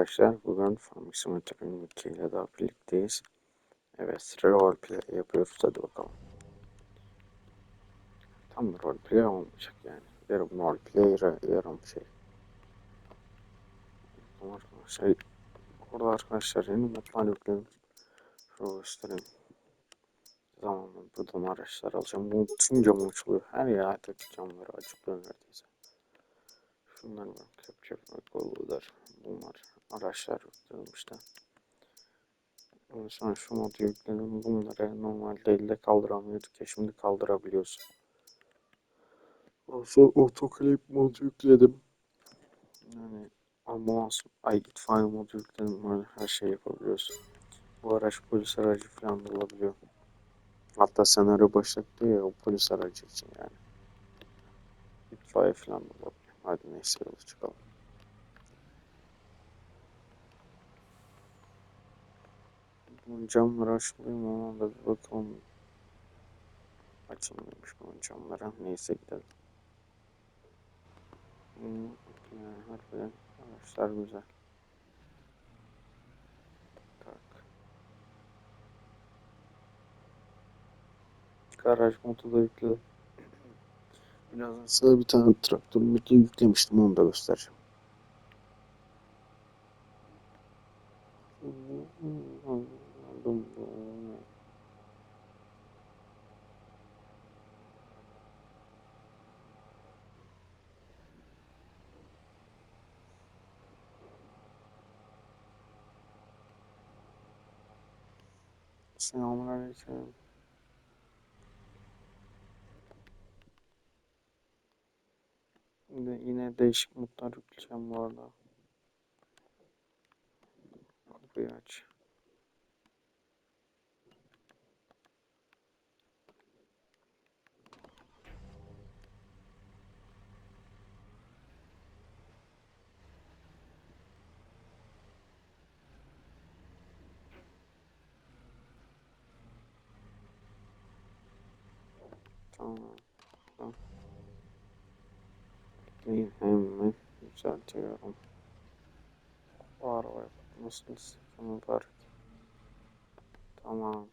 arkadaşlar. Bugün Farming Simulator'ın 2 ile daha birlikteyiz. Evet, roleplay yapıyoruz. Hadi bakalım. Tam roleplay olmayacak yani. Yarım roleplay, yarı- yarım şey. Arkadaşlar. Orada arkadaşlar yeni mutfağı yükledim. Şöyle göstereyim. Zamanla buradan araçlar alacağım. Bu tüm camı açılıyor. Her yerdeki camları açılıyor neredeyse. Şunlar bak. Kepçe ve kollular. Bunlar araçlar. Ondan sonra şu modu yükledim. Bunları normalde elde kaldıramıyorduk ya şimdi kaldırabiliyoruz. Ondan sonra otoklip modu yükledim. Yani ambulans, ay itfaiye modu yükledim. Böyle her şeyi yapabiliyoruz. Bu araç polis aracı falan da olabiliyor. Hatta senaryo başlattı ya o polis aracı için yani. İtfaiye falan da olabiliyor. Hadi neyse yola çıkalım. Bunun camları mu? Ona da bir bakalım. Açılmıyormuş bunun camları. Neyse gidelim. Hmm, yani harbiden araçlar güzel. Tak. Garaj modu da yükledim. Birazdan size bir tane traktör modu yüklemiştim onu da göstereceğim. Selamünaleyküm. Yine, yine değişik modlar yükleyeceğim bu arada. Kapıyı aç. Tamam. Bekleyin hemen düzeltiyorum. Bu araba nasıl sistemi var? Tamam.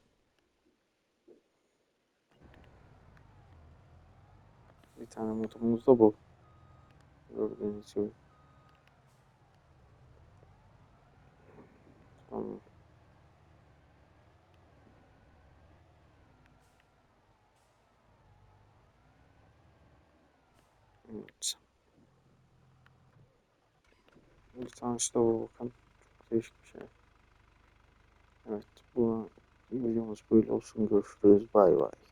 Bir tane motorumuz da bu. Gördüğünüz gibi. Tamam. Evet. Bir tanesi de bu bakın. Çok değişik bir şey. Evet bu videomuz böyle olsun. Görüşürüz. Bay bay.